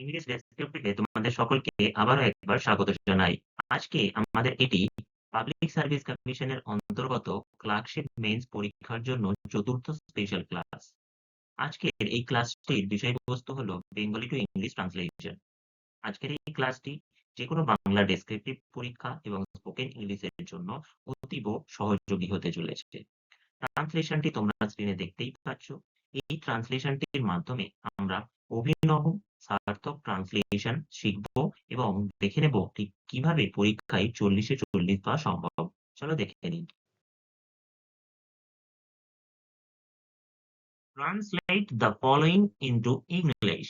English ডেসক্রিপটিভে তোমাদের সকলকে আবারও একবার স্বাগত জানাই। আজকে আমাদের এটি পাবলিক সার্ভিস কমিশনের অন্তর্গত ক্লার্কশিপ মেইনস পরীক্ষার জন্য চতুর্থ স্পেশাল ক্লাস। আজকের এই ক্লাসটির বিষয়বস্তু হলো বেঙ্গলি টু ইংলিশ ট্রান্সলেশন। আজকের এই ক্লাসটি যেকোনো বাংলা ডেসক্রিপটিভ পরীক্ষা এবং স্পোকেন ইংলিশের জন্য অতীব সহযোগী হতে চলেছে। ট্রান্সলেশনটি তোমরা স্ক্রিনে দেখতেই পাচ্ছ। এই ট্রান্সলেশনটির মাধ্যমে আমরা অভিনব সার্থক ট্রান্সলেশন শিখব এবং দেখে নেব ঠিক কীভাবে পরীক্ষায় চল্লিশে চল্লিশ পাওয়া সম্ভব। চলো দেখে নিই। Translate the following into English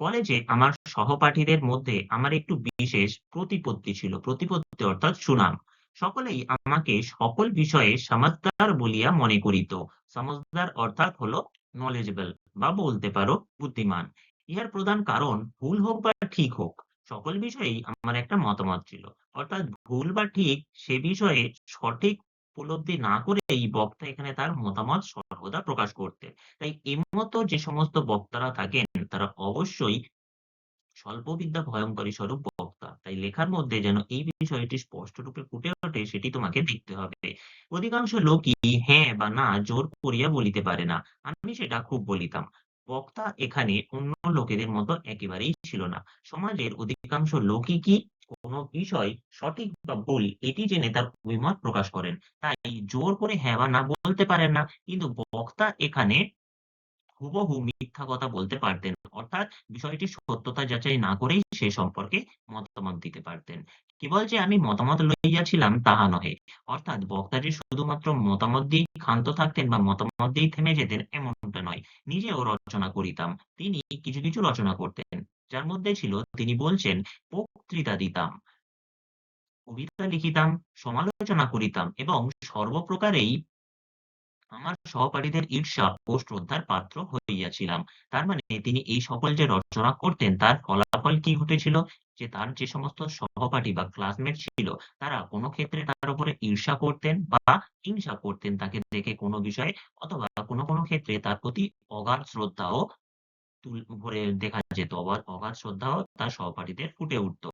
কলেজে আমার সহপাঠীদের মধ্যে আমার একটু বিশেষ প্রতিপত্তি ছিল। প্রতিপত্তি অর্থাৎ সুনাম। সকলেই আমাকে সকল বিষয়ে সমাজদার বলিয়া মনে করিত। সমাজদার অর্থাৎ হলো নলেজেবল বা বলতে পারো বুদ্ধিমান। ইহার প্রধান কারণ ভুল হোক বা ঠিক হোক, সকল বিষয়েই আমার একটা মতামত ছিল। অর্থাৎ ভুল বা ঠিক সে বিষয়ে সঠিক উপলব্ধি না করে এই বক্তা এখানে তার মতামত সর্বদা প্রকাশ করতে। তাই এমতো যে সমস্ত বক্তারা থাকেন, তারা অবশ্যই স্বল্পবিদ্যা ভয়ঙ্করী স্বরূপ বক্তা। তাই লেখার মধ্যে যেন এই বিষয়টি স্পষ্টরূপে ফুটে ওঠে, সেটি তোমাকে দেখতে হবে। অধিকাংশ লোকই হ্যাঁ বা না জোর করিয়া বলিতে পারে না। আমি সেটা খুব বলিতাম। বক্তা এখানে অন্য লোকেদের মতো একেবারেই ছিল না। সমাজের অধিকাংশ লোকই কি কোনো বিষয় সঠিক বা ভুল, এটি জেনে তার অভিমত প্রকাশ করেন। তাই জোর করে হ্যাঁ বা না বলতে পারেন না। কিন্তু বক্তা এখানে হুবহু মিথ্যা কথা বলতে পারতেন। অর্থাৎ বিষয়টি সত্যতা যাচাই না করেই সে সম্পর্কে মতামত দিতে পারতেন। কেবল যে আমি মতামত লইয়াছিলাম তাহা নহে। অর্থাৎ বক্তা যে শুধুমাত্র মতামত দিয়ে ক্ষান্ত থাকতেন বা মতামত দিয়েই থেমে যেতেন এমনটা নয়। নিজেও রচনা করিতাম। তিনি কিছু কিছু রচনা করতেন। যার মধ্যে ছিল, তিনি বলছেন, বক্তৃতা দিতাম, কবিতা লিখিতাম, সমালোচনা করিতাম এবং সর্বপ্রকারেই আমার সহপাঠীদের ঈর্ষা ও শ্রদ্ধার পাত্র হইয়াছিলাম। তার মানে তিনি এই সকল যে রচনা করতেন, তার ফলাফল কি ঘটেছিল? যে তার যে সমস্ত সহপাঠী বা ক্লাসমেট ছিল, তারা কোনো ক্ষেত্রে তার উপরে ঈর্ষা করতেন বা হিংসা করতেন তাকে দেখে কোনো বিষয়ে অথবা কোনো কোনো ক্ষেত্রে তার প্রতি অগাধ শ্রদ্ধাও ভরে দেখা যেত। অগাধ শ্রদ্ধাও তার সহপাঠীদের ফুটে উঠত।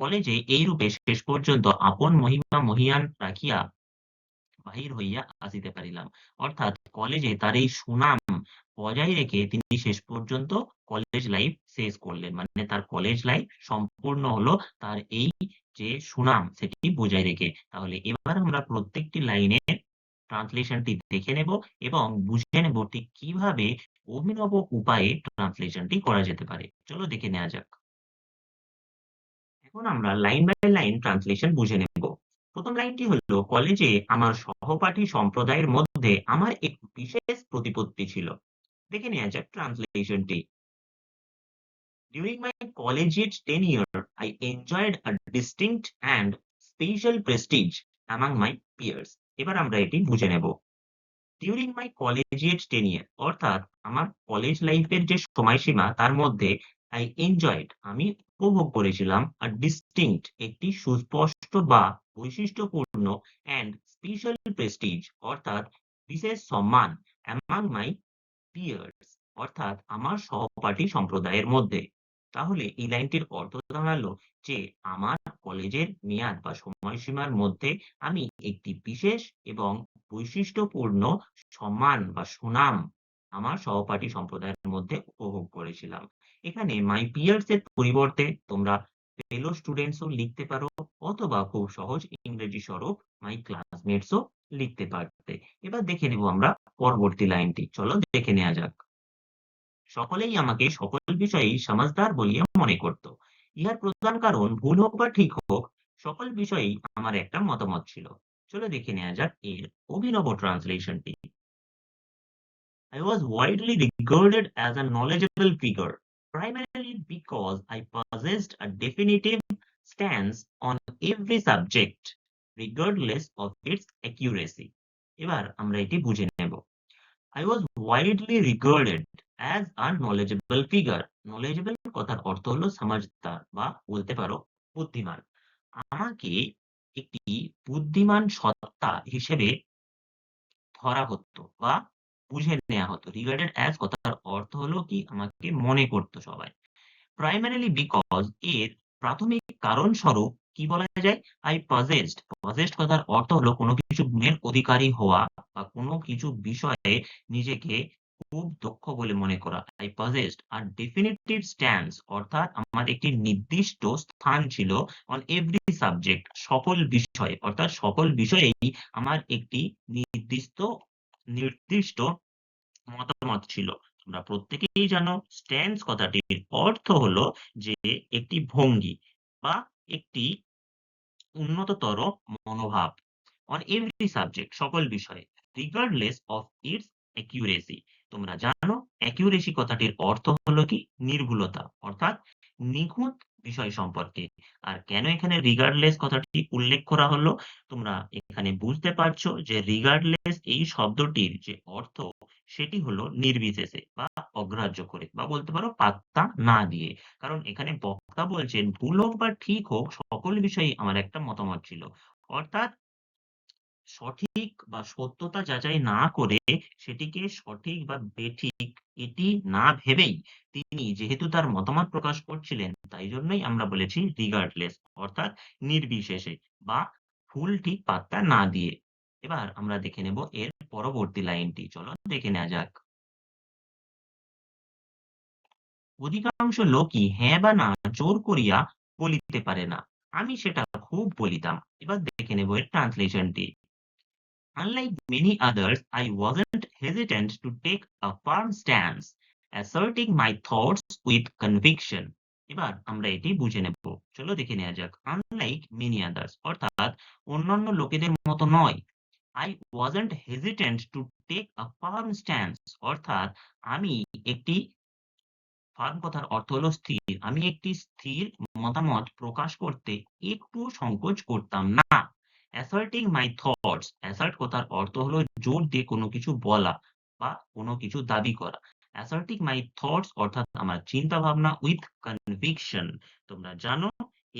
কলেজে এই রূপে শেষ পর্যন্ত আপন মহিমা মহিয়ান রাখিয়া বাহির হইয়া আসিতে পারিলাম। অর্থাৎ কলেজে তার এই সুনাম বজায় রেখে তিনি শেষ পর্যন্ত কলেজ লাইফ শেষ করলেন। মানে তার কলেজ লাইফ সম্পূর্ণ হলো তার এই যে সুনাম, সেটি বজায় রেখে। তাহলে এবার আমরা প্রত্যেকটি লাইনের ট্রান্সলেশনটি দেখে নেব এবং বুঝে নেব ঠিক কীভাবে অভিনব উপায়ে ট্রান্সলেশনটি করা যেতে পারে। চলো দেখে নেওয়া যাক। এখন আমরা লাইন বাই লাইন ট্রান্সলেশন বুঝে নেব। প্রথম লাইনটি হলো কলেজে আমার সহপাঠী সম্প্রদায়ের মধ্যে আমার এক বিশেষ প্রতিপত্তি ছিল। দেখে নেওয়া যাক ট্রান্সলেশনটি। During my collegiate tenure, I enjoyed a distinct and special prestige among my peers. এবার আমরা এটি বুঝে নেব। ডিউরিং মাই কলেজিয়েট টেনিয়ার অর্থাৎ আমার কলেজ লাইফের যে সময়সীমা তার মধ্যে আই এনজয়েড আমি উপভোগ করেছিলাম আর ডিস্টিংক্ট একটি সুস্পষ্ট বা বৈশিষ্ট্যপূর্ণ অ্যান্ড স্পেশাল প্রেস্টিজ অর্থাৎ বিশেষ সম্মান অ্যামাং মাই পিয়ার্স অর্থাৎ আমার সহপাঠী সম্প্রদায়ের মধ্যে। তাহলে এই লাইনটির অর্থ দাঁড়াল যে আমার কলেজের মেয়াদ বা সময়সীমার মধ্যে আমি একটি বিশেষ এবং বৈশিষ্ট্যপূর্ণ সম্মান বা সুনাম আমার সহপাঠী সম্প্রদায়ের মধ্যে উপভোগ করেছিলাম। এখানে মাই পিয়ার্স এর পরিবর্তে তোমরা ফেলো স্টুডেন্টসও লিখতে পারো অথবা খুব সহজ ইংরেজি স্বরূপ মাই ক্লাসমেটসও লিখতে পারতে। এবার দেখে নেব আমরা পরবর্তী লাইনটি। চলো দেখে নেওয়া যাক। সকলেই আমাকে সকল বিষয়েই সমাজদার বলিয়া মনে করত। ইহার প্রধান কারণ ভুল হোক বা ঠিক হোক সকল বিষয়েই আমার একটা মতামত ছিল। চলো দেখে নেওয়া যাক এর অভিনব ট্রান্সলেশনটি I was widely regarded as a knowledgeable figure, primarily because I possessed a definitive stance on every subject, regardless of its accuracy. এবার আমরা এটি বুঝে নেব I was widely regarded as a knowledgeable figure. knowledgeable কথার অর্থ হলো সমাজদার বা বলতে পারো বুদ্ধিমান আমাকে একটি বুদ্ধিমান সত্তা হিসেবে ধরা হতো বা বুঝে নেওয়া হতো। রিগার্ডেড অ্যাজ কথার অর্থ হলো কি? আমাকে মনে করতো সবাই। প্রাইমারিলি বিকজ এর প্রাথমিক কারণ স্বরূপ কি বলা যায়? আই পজেসড পজেসড কথার অর্থ হলো কোনো কিছু গুণের অধিকারী হওয়া বা কোনো কিছু বিষয়ে নিজেকে খুব দক্ষ বলে মনে করা। I possessed are definitive stance অর্থাৎ আমার একটি নির্দিষ্ট স্থান ছিল অন এভরি সাবজেক্ট সকল বিষয়ে। অর্থাৎ সকল বিষয়েই আমার একটি নির্দিষ্ট নির্দিষ্ট মতামত ছিল। তোমরা প্রত্যেকেই জানো স্ট্যান্স কথাটির অর্থ হলো যে একটি ভঙ্গি বা একটি উন্নততর মনোভাব। অন এভরি সাবজেক্ট সকল বিষয়ে রিগার্ডলেস অফ ইটস অ্যাকিউরেসি তোমরা জানো অ্যাকিউরেসি কথাটির অর্থ হলো কি? নির্ভুলতা, অর্থাৎ নিখুঁত বিষয় সম্পর্কে। আর কেন এখানে রিগার্ডলেস কথাটি উল্লেখ করা হলো? তোমরা এখানে বুঝতে পারছ যে রিগার্ডলেস এই শব্দটির যে অর্থ, সেটি হলো নির্বিশেষে বা অগ্রাহ্য করে বা বলতে পারো পাত্তা না দিয়ে। কারণ এখানে বক্তা বলছেন, ভুল হোক বা ঠিক হোক, সকল বিষয়ে আমার একটা মতামত ছিল। অর্থাৎ সঠিক বা সত্যতা যাচাই না করে সেটিকে সঠিক বা বেঠিক এটি না ভেবেই তিনি যেহেতু তার মতামত প্রকাশ করছিলেন, তাই জন্যই আমরা বলেছি রিগার্ডলেস অর্থাৎ নির্বিশেষে বা ফুল ঠিক পাত্তা না দিয়ে। এবার আমরা দেখে নেব এর পরবর্তী লাইনটি চলো দেখে নেওয়া যাক। অধিকাংশ লোকই হ্যাঁ বা না জোর করিয়া বলিতে পারে না। আমি সেটা খুব বলিতাম। এবার দেখে নেব এর ট্রান্সলেশনটি Unlike many others, I wasn't hesitant to take a firm stance, asserting my thoughts with conviction. এবার আমরা এটি বুঝে নেব। চলো দেখে নেওয়া যাক। আনলাইক মেনি আদার্স অর্থাৎ অন্যান্য লোকেদের মতো নয়। I wasn't hesitant to take a firm stance অর্থাৎ আমি একটি ফার্ম কথার অর্থ হলো স্থির। আমি একটি স্থির মতামত প্রকাশ করতে একটু সংকোচ করতাম না। অ্যাসার্টিং মাই থটস অ্যাসার্ট কথার অর্থ হলো জোর দিয়ে কোনো কিছু বলা বা কোনো কিছু দাবি করা। অ্যাসার্টিং মাই থটস অর্থাৎ আমার চিন্তা ভাবনা উইথ কনভিকশন তোমরা জানো,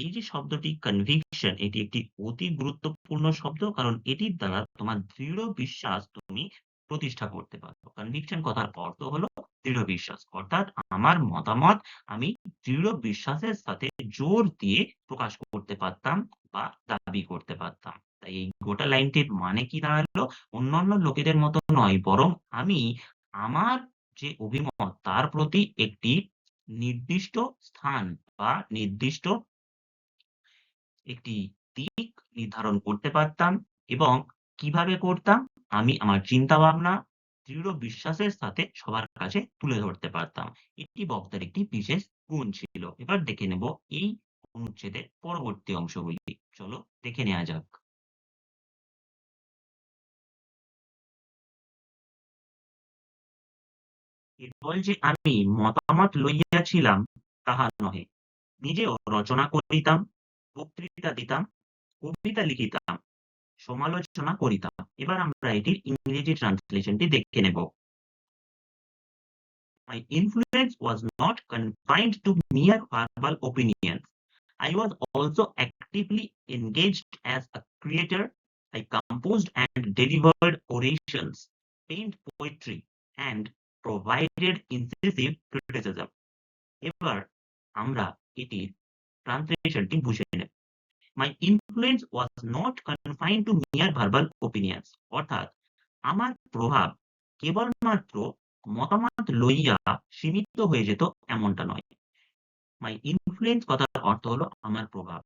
এই যে শব্দটি কনভিকশন এটি একটি অতি গুরুত্বপূর্ণ শব্দ কারণ এটির দ্বারা তোমার দৃঢ় বিশ্বাস তুমি প্রতিষ্ঠা করতে পারো কনভিকশন কথার অর্থ হলো দৃঢ় বিশ্বাস। অর্থাৎ আমার মতামত আমি দৃঢ় বিশ্বাসের সাথে জোর দিয়ে প্রকাশ করতে পারতাম। বা দাবি করতে পারতাম। তাই এই গোটা লাইনটির মানে কি দাঁড়াল? অন্যান্য লোকেদের মতো নয়, বরং আমি আমার যে অভিমত, তার প্রতি একটি নির্দিষ্ট স্থান বা নির্দিষ্ট একটি দিক নির্ধারণ করতে পারতাম এবং কীভাবে করতাম, আমি আমার চিন্তা ভাবনা দৃঢ় বিশ্বাসের সাথে সবার কাছে তুলে ধরতে পারতাম। এটি বক্তার একটি বিশেষ গুণ ছিল। এবার দেখে নেব এই অনুচ্ছেদের পরবর্তী অংশগুলি। চলো দেখে নেওয়া যাক। কেবল যে আমি মতামত লইয়াছিলাম, তাহা নহে। নিজেও রচনা করিতাম, বক্তৃতা দিতাম, কবিতা লিখিতাম, সমালোচনা করিতাম। এবার আমরা এটির ইংরেজি ট্রান্সলেশনটি দেখে নেব। My influence was not confined to mere verbal opinions. I was also actively engaged as a creator. I composed and delivered orations, penned poetry, and provided incisive criticism. এবার আমরা এটির ট্রান্সলেশনটি বুঝে নেব my influence was not confine to mere verbal opinions অর্থাৎ আমার প্রভাব কেবলমাত্র মতামত লইয়া সীমিত হয়ে যেত এমনটা নয় মাই ইনফ্লুয়েন্স কথার অর্থ হলো আমার প্রভাব।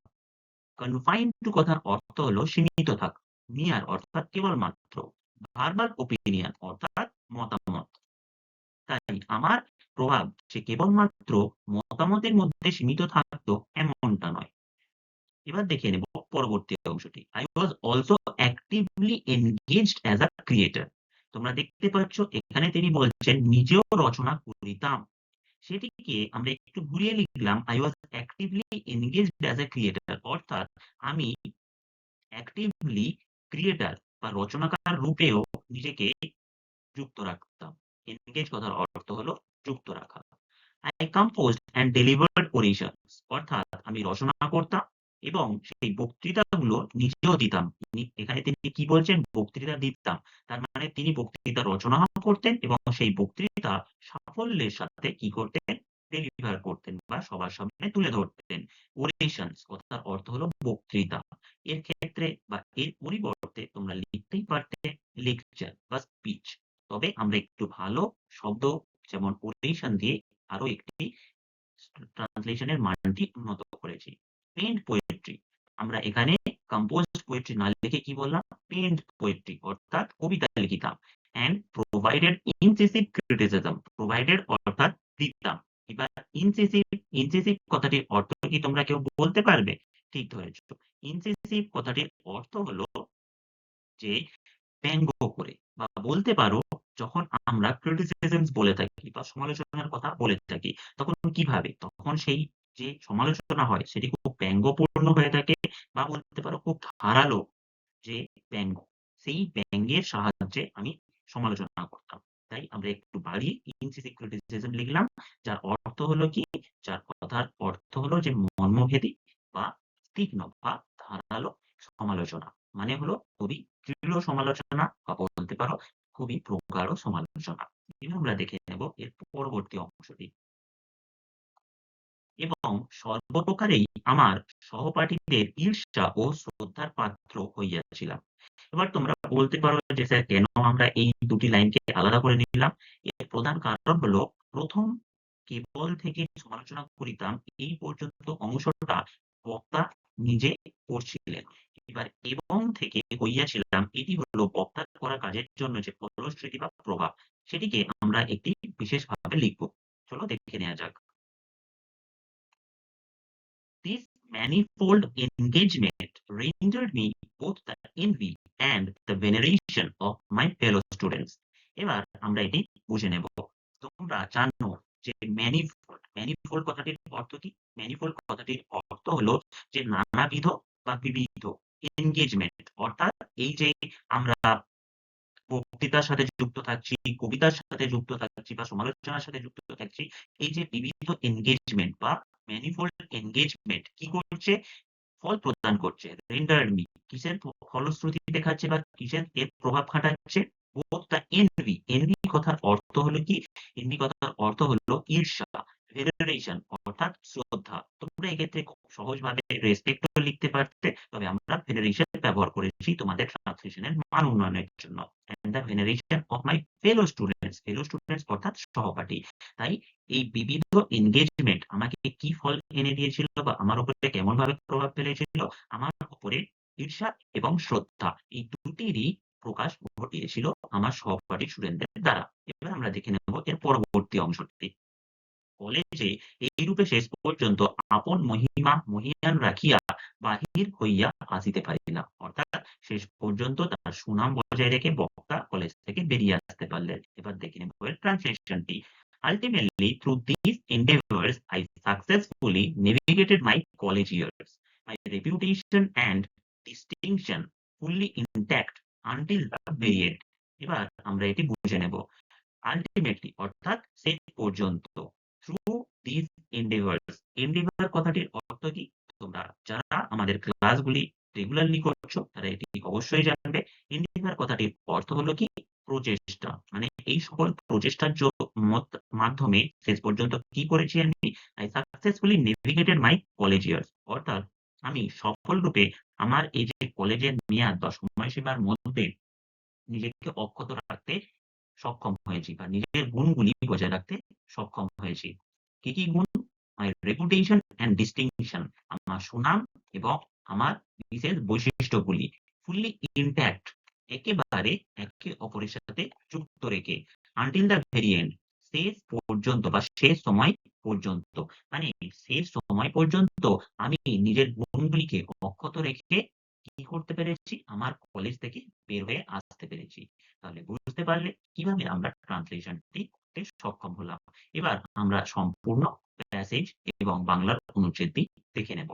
কনফাইন টু কথার অর্থ হলো সীমিত থাকা মিয়ার অর্থাৎ কেবলমাত্র ভার্বাল ওপিনিয়ন অর্থাৎ মতামত। তাই আমার প্রভাব সে কেবলমাত্র মতামতের মধ্যে সীমিত থাকতো এমনটা নয়। এবার দেখে নেব পরবর্তী অংশটি। I was also actively engaged as a creator তোমরা দেখতে পাচ্ছ, এখানে তিনি বলছেন, নিজেও রচনা করিতাম। সেটিকে আমরা একটু ঘুরিয়ে লিখলাম I was actively engaged as a creator অর্থাৎ আমি অ্যাক্টিভলি ক্রিয়েটার বা রচনাকার রূপেও নিজেকে যুক্ত রাখতাম। এনগেজ কথার অর্থ হলো যুক্ত রাখা। I compose and delivered oration অর্থাৎ আমি রচনা করতাম এবং সেই বক্তৃতাগুলো নিজেও দিতাম এখানে তিনি কি বলছেন বক্তৃতা দিতাম তার মানে তিনি বক্তৃতা রচনা করতেন এবং সেই বক্তৃতা সাফল্যের সাথে কি করতেন ডেলিভার করতেন বা সবার সামনে তুলে ধরতেন। ওরেশনস কথার অর্থ হলো বক্তৃতা। এর ক্ষেত্রে বা এর পরিবর্তে তোমরা লিখতেই পারতে লেকচার বা স্পিচ। তবে আমরা একটু ভালো শব্দ, যেমন ওরেশন দিয়ে আরও একটি ট্রান্সলেশন এর মানটি উন্নত করেছি। পোয়েট্রি আমরা এখানে কম্পোজড পোয়েট্রি না লিখে কি বললাম? পেইন্ট পোয়েট্রি অর্থাৎ কবিতা লিখিতাম। And provided incisive criticism provided অর্থাৎ দিতাম। এবার ইনসিসিভ ইনসিসিভ কথাটির অর্থ কি তোমরা কেউ বলতে পারবে? ঠিক ধরেছ। ইনসিসিভ কথাটির অর্থ হলো যে ব্যঙ্গ করে বা বলতে পারো, যখন আমরা ক্রিটিসিজমস বলে থাকি বা সমালোচনার কথা বলে থাকি, তখন কীভাবে? তখন সেই যে সমালোচনা হয় সেটি খুব ব্যঙ্গপূর্ণ হয়ে থাকে বা বলতে পারো খুব ধারালো যে ব্যঙ্গ। সেই ব্যঙ্গের সাহায্যে আমি সমালোচনা করতাম। তাই আমরা একটু বাড়িয়ে ইনসিসিভ ক্রিটিসিজম লিখলাম। যার অর্থ হলো কি? যার কথার অর্থ হলো যে মর্মভেদী বা তীক্ষ্ণ বা ধারালো সমালোচনা। মানে হলো খুবই দৃঢ় সমালোচনা বা বলতে পারো খুবই প্রগাঢ় সমালোচনা। আমরা দেখে নেব এর পরবর্তী অংশটি। এবং সর্বপ্রকারেই আমার সহপাঠীদের ঈর্ষা ও শ্রদ্ধার পাত্র হইয়াছিলাম। এবার তোমরা বলতে পারো যে, স্যার, কেন আমরা এই দুটি লাইনকে আলাদা করে নিলাম? এর প্রধান কারণ হলো, প্রথম কেবল থেকে সমালোচনা করিতাম, এই পর্যন্ত অংশটা বক্তা নিজে করছিলেন। এবার এবং থেকে হইয়াছিলাম এটি হলো বক্তার করা কাজের জন্য যে ফলশ্রুতি বা প্রভাব, সেটিকে আমরা একটি বিশেষভাবে লিখব। চলো দেখে নেওয়া যাক। This manifold engagement rendered me both the envy and the veneration of my fellow students. এবার আমরা এটি বুঝে নেব। তোমরা জানো যে ম্যানিফোল্ড, ম্যানিফোল্ড কথাটির অর্থ কি? ম্যানিফোল্ড কথাটির অর্থ হলো যে নানাবিধ বা বিবিধ এনগেজমেন্ট অর্থাৎ এই যে আমরা বক্তৃতার সাথে যুক্ত থাকছি, কবিতার সাথে যুক্ত থাকছি বা সমালোচনার সাথে যুক্ত থাকছি। এই যে বিবিধ এনগেজমেন্ট বা ম্যানিফোল্ড এনগেজমেন্ট কি করছে? ফল প্রদান করছে। মি কিসের ফলশ্রুতি দেখাচ্ছে বা কিসের এর প্রভাব খাটাচ্ছে? বোথ এনভি, এনভি কথার অর্থ হলো কি? এনভি কথার অর্থ হলো ঈর্ষা, ভেনারেশন অর্থাৎ শ্রদ্ধা। তোমরা এক্ষেত্রে খুব সহজভাবে রেসপেক্ট লিখতে পারতে। তবে আমরা ভেনারেশন ব্যবহার করেছি তোমাদের ট্রান্সলেশনের মান উন্নয়নের জন্য। The veneration of my fellow students, fellow students অর্থাৎ সহপাঠী। তাই এই বিবিধ এনগেজমেন্ট আমাকে কি ফল এনে দিয়েছিল বা আমার উপরে কেমনভাবে প্রভাব ফেলেছিল? আমার উপরে ঈর্ষা এবং শ্রদ্ধা এই দুটিরই প্রকাশ ঘটিয়েছিল আমার সহপাঠী স্টুডেন্টদের দ্বারা। এবার আমরা দেখে নেব এর পরবর্তী অংশটি। কলেজে এইরূপে শেষ পর্যন্ত আপন মহিমা মহিয়ান রাখিয়া বাহির হইয়া আসিতে পারিলা। অর্থাৎ শেষ পর্যন্ত তার সুনাম বজায় রেখে বক্তা কলেজ থেকে বেরিয়ে আসতে পারলেন। এবার দেখে নেব ট্রান্সলেশনটি। Through these endeavors, I successfully navigated my college years. My reputation and distinction fully intact until the very end. এবার আমরা এটি বুঝে নেব। আল্টিমেটলি অর্থাৎ শেষ পর্যন্ত থ্রু দিস এন্ডেভার্স এন্ডেভার কথাটির যারা আমাদের ক্লাসগুলি রেগুলারলি করছ তারা এটি অবশ্যই জানবে। এন্ডেভার কথাটির অর্থ হলো কি? প্রচেষ্টা। মানে এই সকল প্রচেষ্টার মাধ্যমে শেষ পর্যন্ত কি করেছি আমি? I successfully navigated my college years. অর্থাৎ আমি সফলরূপে আমার এই যে কলেজের মেয়াদ বা সময়সীমার মধ্যে নিজেকে অক্ষত রাখতে সক্ষম হয়েছি বা নিজের গুণগুলি বজায় রাখতে সক্ষম হয়েছি। কি, কি গুণ? My reputation and distinction আমার সুনাম এবং আমার বিশেষ বৈশিষ্ট্যগুলি fully intact, একেবারে একে অপরের সাথে যুক্ত রেখে until দ্য very end, শেষ পর্যন্ত বা শেষ সময় পর্যন্ত। মানে শেষ সময় পর্যন্ত আমি নিজের গুণগুলিকে অক্ষত রেখে কি করতে পেরেছি? আমার কলেজ থেকে বের হয়ে আসতে পেরেছি। তাহলে বুঝতে পারলে কীভাবে আমরা ট্রান্সলেশনটি করতে সক্ষম হলাম। এবার আমরা সম্পূর্ণ প্যাসেজ এবং বাংলার অনুচ্ছেদটি দেখে নেব।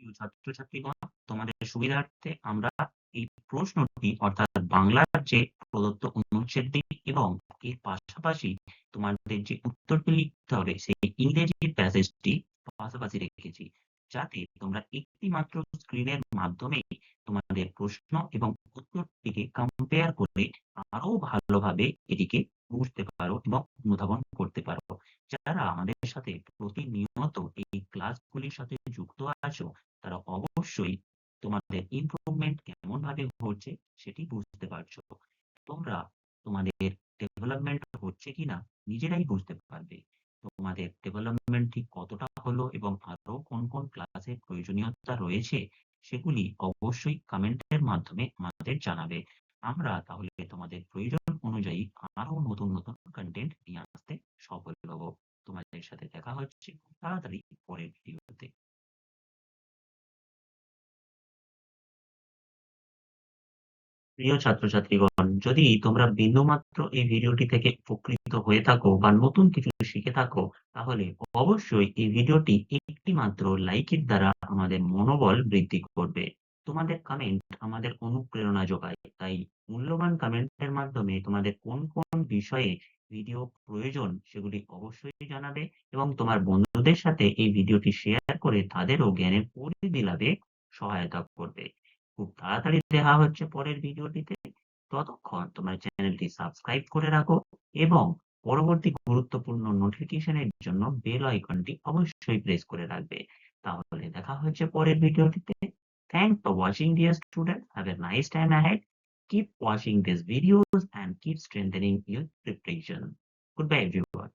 ছাত্রছাত্রীগণ, তোমাদের সুবিধার্থে আমরা এই প্রশ্নটি অর্থাৎ বাংলার যে প্রদত্ত অনুচ্ছেদটি এবং এর পাশাপাশি তোমাদের যে উত্তরটি লিখতে হবে সেই ইংরেজি প্যাসেজটি পাশাপাশি রেখেছি। যাতে তোমরা একটি মাত্র স্ক্রিনের মাধ্যমেই তোমাদের প্রশ্ন এবং উত্তরটিকে কম্পেয়ার করে আরও ভালোভাবে এটিকে বুঝতে পারো এবং অনুধাবন করতে পারো। যারা আমাদের সাথে প্রতিনিয়ত এই ক্লাসগুলির সাথে যুক্ত আছো, তারা অবশ্যই তোমাদের ইমপ্রুভমেন্ট কেমন ভাবে ঘটছে সেটি বুঝতে পারছ। তোমরা তোমাদের ডেভেলপমেন্ট হচ্ছে কিনা নিজেরাই বুঝতে পারবে। তোমাদের ডেভেলপমেন্ট ঠিক কতটা হলো এবং আরও কোন, কোন ক্লাসের প্রয়োজনীয়তা রয়েছে সেগুলি অবশ্যই কমেন্টের মাধ্যমে আমাদের জানাবে। আমরা তাহলে তোমাদের প্রয়োজন অনুযায়ী আরও নতুন, নতুন কনটেন্ট নিয়ে আসতে সফল হব। তোমাদের সাথে দেখা হচ্ছে তাড়াতাড়ি পরের ভিডিওতে। প্রিয় ছাত্রছাত্রীগণ, যদি তোমরা বিন্দুমাত্র এই ভিডিওটি থেকে উপকৃত হয়ে থাকো বা নতুন কিছু শিখে থাকো, তাহলে অবশ্যই এই ভিডিওটি একটি মাত্র লাইকের দ্বারা আমাদের মনোবল বৃদ্ধি করবে। তোমাদের কমেন্ট আমাদের অনুপ্রেরণা যোগায়। তাই মূল্যবান কমেন্টের মাধ্যমে তোমাদের কোন, কোন বিষয়ে ভিডিও প্রয়োজন সেগুলি অবশ্যই জানাবে এবং তোমার বন্ধুদের সাথে এই ভিডিওটি শেয়ার করে তাদেরও জ্ঞানের পরিধি লাভে সহায়তা করবে। খুব তাড়াতাড়ি দেখা হচ্ছে পরের ভিডিওটিতে। ততক্ষণ তোমার চ্যানেলটি সাবস্ক্রাইব করে রাখো এবং পরবর্তী গুরুত্বপূর্ণ নোটিফিকেশনের জন্য বেল আইকনটি অবশ্যই প্রেস করে রাখবে। তাহলে দেখা হচ্ছে পরের ভিডিওটিতে। Thanks for watching dear students. Have a nice time ahead. Keep watching these videos and keep strengthening your preparation. Goodbye everyone.